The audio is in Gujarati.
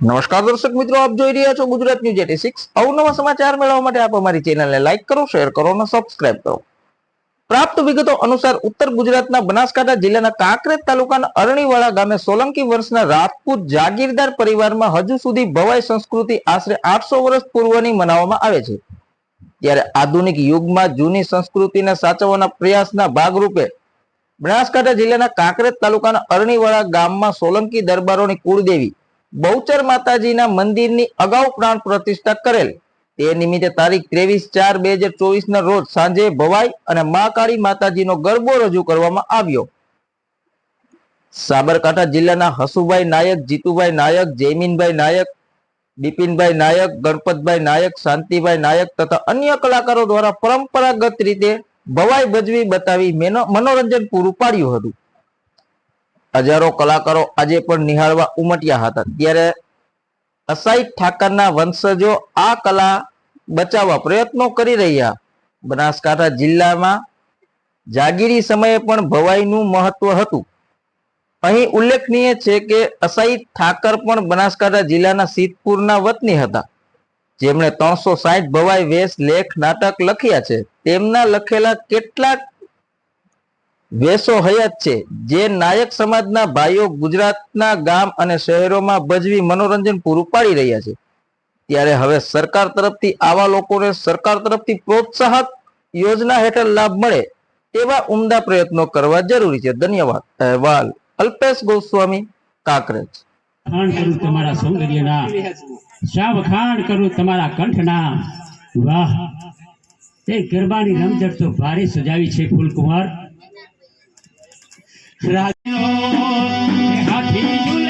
નમસ્કાર દર્શક મિત્રો, આપ જોઈ રહ્યા છો ગુજરાત ન્યૂઝ એટી સિક્સ. અવનવા સમાચાર મેળવવા માટે આપ અમારી ચેનલને લાઇક કરો, શેર કરો અને સબસ્ક્રાઇબ કરો. પ્રાપ્ત વિગતો અનુસાર ઉત્તર ગુજરાતના બનાસકાંઠા જિલ્લાના કાંકરેજ તાલુકાના અરણીવાળા ગામે સોલંકી વર્ષના રાજપૂત જાગીરદાર પરિવારમાં હજુ સુધી ભવાઈ સંસ્કૃતિ આશરે આઠસો વર્ષ પૂર્વની મનાવવામાં આવે છે. ત્યારે આધુનિક યુગમાં જૂની સંસ્કૃતિને સાચવવાના પ્રયાસના ભાગરૂપે બનાસકાંઠા જિલ્લાના કાંકરેજ તાલુકાના અરણીવાળા ગામમાં સોલંકી દરબારોની કુળદેવી બહુચર માતાજીના મંદિરની અગાઉ પ્રાણ પ્રતિષ્ઠા કરેલ. તે નિમિત્તે તારીખ ત્રેવીસ ચાર બે હજાર ચોવીસ ના રોજ સાંજે ભવાઈ અને મા કાળી માતાજીનો ગરબો રજૂ કરવામાં આવ્યો. સાબરકાંઠા જિલ્લાના હસુભાઈ નાયક, જીતુભાઈ નાયક, જયમીનભાઈ નાયક, બિપિનભાઈ નાયક, ગણપતભાઈ નાયક, શાંતિભાઈ નાયક તથા અન્ય કલાકારો દ્વારા પરંપરાગત રીતે ભવાઈ ભજવી બતાવી મેનો- મનોરંજન પૂરું પાડ્યું હતું. હજારો કલાકારો આજે પણ નિહાળવા ઉમટ્યા હતા. ત્યારે અસાઈ ઠાકરના વંશજો આ કલા બચાવવા પ્રયત્નો કરી રહ્યા. બનાસકાંઠા જિલ્લામાં જાગીરી સમયે પણ ભવાઈનું મહત્વ હતું. અહીં ઉલ્લેખનીય છે કે અસાઈ ઠાકર પણ બનાસકાંઠા જિલ્લાના સિદ્ધપુરના વતની હતા. જેમણે ત્રણસો સાઠ ભવાઈ વેશ લેખ નાટક લખ્યા છે. તેમના લખેલા કેટલાક વેશો હયાત છે. જે નાયક સમાજના ભાઈઓ ગુજરાતના ગામ અને શહેરોમાં ભજવી મનોરંજન પૂરું પાડી રહ્યા છે. ત્યારે હવે સરકાર તરફથી આવા લોકોને સરકાર તરફથી પ્રોત્સાહક યોજના હેઠળ લાભ મળે તેવા ઉમદા પ્રયત્નો કરવા જરૂરી છે. ધન્યવાદ. અહેવાલ અલ્પેશ ગોસ્વામી, કાકરેજ. તમારા સૌંદર્યના શા વખાણ કરું તમારા કંઠના. વાહ! તે ગરબાની રમઝટ તો ભારે સજાવી છે ફૂલકુમાર રાજાઓ, એ